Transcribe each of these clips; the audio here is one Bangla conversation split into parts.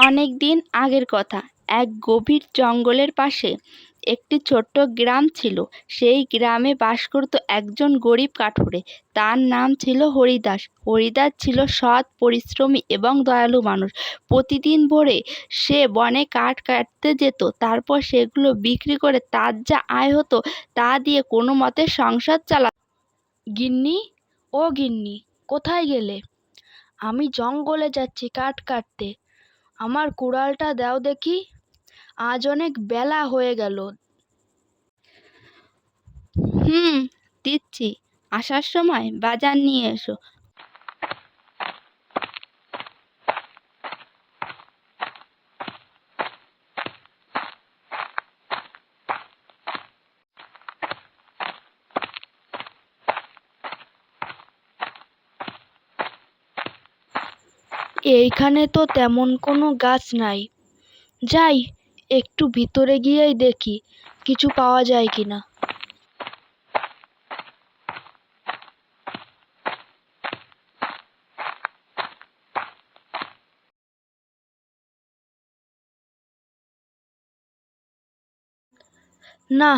অনেক দিন আগের কথা। এক গভীর জঙ্গলের পাশে একটি ছোট্ট গ্রাম ছিল। সেই গ্রামে বাস করত একজন গরিব কাঠুরে। তার নাম ছিল হরিদাস। হরিদাস ছিল সৎ, পরিশ্রমী এবং দয়ালু মানুষ। প্রতিদিন ভোরে সে বনে কাঠ কাটতে যেত। তারপর সেগুলো বিক্রি করে তার যা আয় হতো তা দিয়ে কোনো মতে সংসার চালা গিন্নি, ও গিন্নি, কোথায় গেলে? আমি জঙ্গলে যাচ্ছি কাঠ কাটতে। আমার কুড়ালটা দাও দেখি। আজ অনেক বেলা হয়ে গেল। হুম, দিচ্ছি। আসার সময় বাজার নিয়ে এসো। এইখানে তো তেমন কোনো গাছ নাই। যাই, একটু ভিতরে গিয়েই দেখি, কিছু পাওয়া যায় কিনা। না,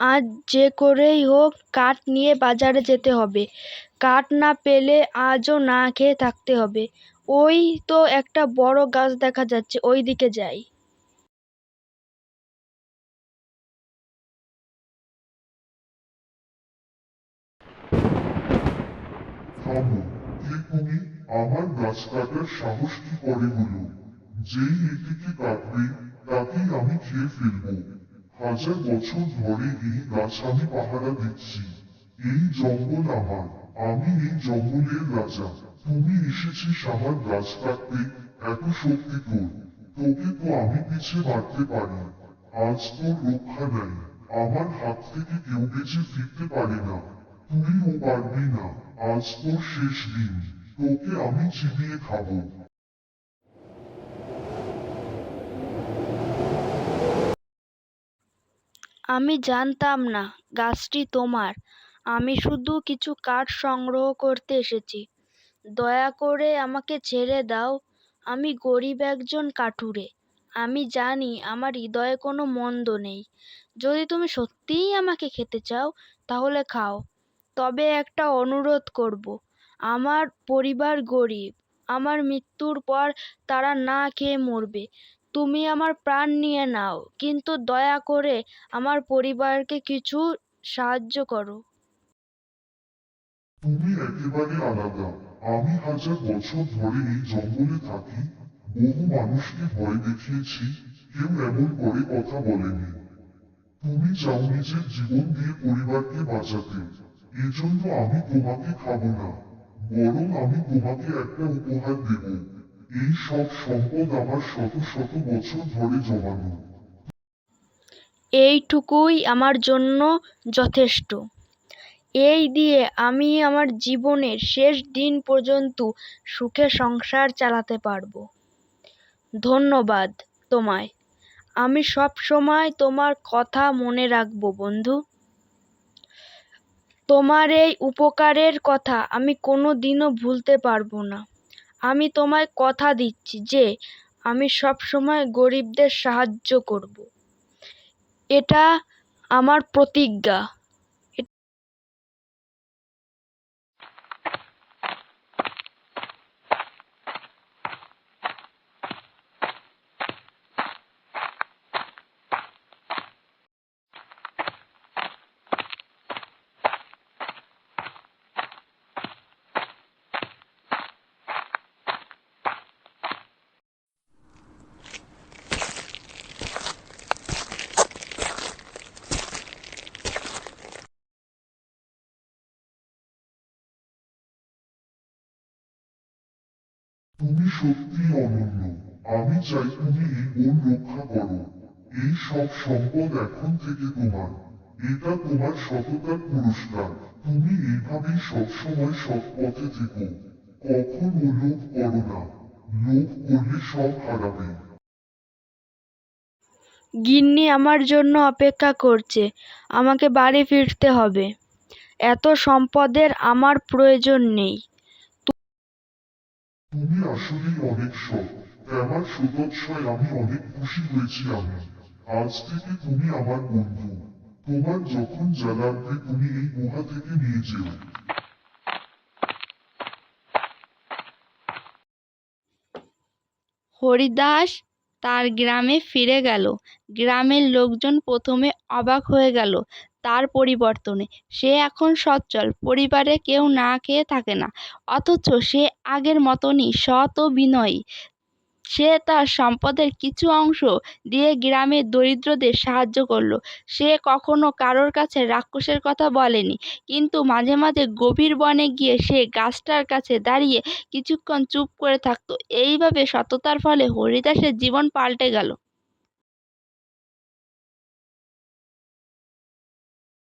আজ যে করেই হোক কাঠ নিয়ে বাজারে যেতে হবে। কাঠ না পেলে আজও না খেয়ে থাকতে হবে। ওই তো একটা বড় গাছ দেখা যাচ্ছে ওই দিকে যাই থামো কে তুমি। আমার গাছ কাটার সাহস কি করে হলো? যেই এটিকে কাটবে, তাকেই আমি খেয়ে ফেলব। হাজার বছর ধরে এই গাছ আমি পাহারা দিচ্ছি। এই জঙ্গল আমার, আমি এই জঙ্গলের রাজা। তুমি এসেছিস আমার গাছ কাটতে এত শক্তি তোর তোকে তো আমি পিছে মারতে পারি। আজ তোর রক্ষা নাই। আমার হাত থেকে কেউ বেঁচে ফিরতে পারে না। তুইও পারবি না। আজ তোর শেষ দিন। তোকে আমি চিবিয়ে খাব। আমি জানতাম না গাছটি তোমার। আমি শুধু কিছু কাঠ সংগ্রহ করতে এসেছি। দয়া করে আমাকে ছেড়ে দাও। আমি গরিব একজন কাঠুরে। আমি জানি আমার হৃদয়ে কোনো মন্দ নেই। যদি তুমি সত্যিই আমাকে খেতে চাও, তাহলে খাও। তবে একটা অনুরোধ করব। আমার পরিবার গরিব। আমার মৃত্যুর পর তারা না খেয়ে মরবে। তুমি আমার প্রাণ নিয়ে নাও। কিন্তু দয়া করে আমার পরিবারকে কিছু সাহায্য করো। তুমি একেবারে আলাদা। আমি হাজার বছর ধরে এই জঙ্গলে থাকি, বহু মানুষকে ভয় দেখিয়েছি, কেউ এমন করে কথা বলেনি। তুমি চাও নিজের জীবন দিয়ে পরিবারকে বাঁচাতে, এজন্য আমি তোমাকে খাব না, বরং আমি তোমাকে একটা উপহার দেব। এই সব সম্পদ আমার শত শত বছর ধরে জমানো। এইটুকুই আমার জন্য যথেষ্ট। এই দিয়ে আমি আমার জীবনের শেষ দিন পর্যন্ত সুখে সংসার চালাতে পারব। ধন্যবাদ তোমায়। আমি সব সময় তোমার কথা মনে রাখব, বন্ধু। তোমার এই উপকারের কথা আমি কোনো দিনও ভুলতে পারব না। আমি তোমায় কথা দিচ্ছি যে আমি সব সময় গরিবদের সাহায্য করব। এটা আমার প্রতিজ্ঞা। তুমি সত্যি অনন্য। আমি চাই তুমি এই বন রক্ষা করো। এই সব সম্পদ এখন থেকে তোমার। এটা তোমার সততার পুরস্কার। তুমি এইভাবেই সবসময় সৎ পথে থেকো। কখনো লোভ করো না। লোভ করলে সব হারাবে। গিন্নি আমার জন্য অপেক্ষা করছে। আমাকে বাড়ি ফিরতে হবে। এত সম্পদের আমার প্রয়োজন নেই। আসলেই অনেক শখ তোমার সতৎসয় আমি অনেক খুশি হয়েছি আমি। আজ থেকে তুমি আমার বন্ধু। তোমার যখন যা লাগবে তুমি এই গুহা থেকে নিয়ে যেও। হরিদাস তার গ্রামে ফিরে গেল। গ্রামের লোকজন প্রথমে অবাক হয়ে গেল তার পরিবর্তনে। সে এখন সচ্ছল, পরিবারে কেউ না খেয়ে থাকে না। অথচ সে আগের মতনই সৎ ও বিনয়ী। সে তার সম্পদের কিছু অংশ দিয়ে গ্রামের দরিদ্রদের সাহায্য করল। সে কখনো কারোর কাছে রাক্ষসের কথা বলেনি, কিন্তু মাঝে মাঝে গভীর বনে গিয়ে সে গাছটার কাছে দাঁড়িয়ে কিছুক্ষণ চুপ করে থাকতো। এইভাবে সততার ফলে হরিদাসের জীবন পাল্টে গেল।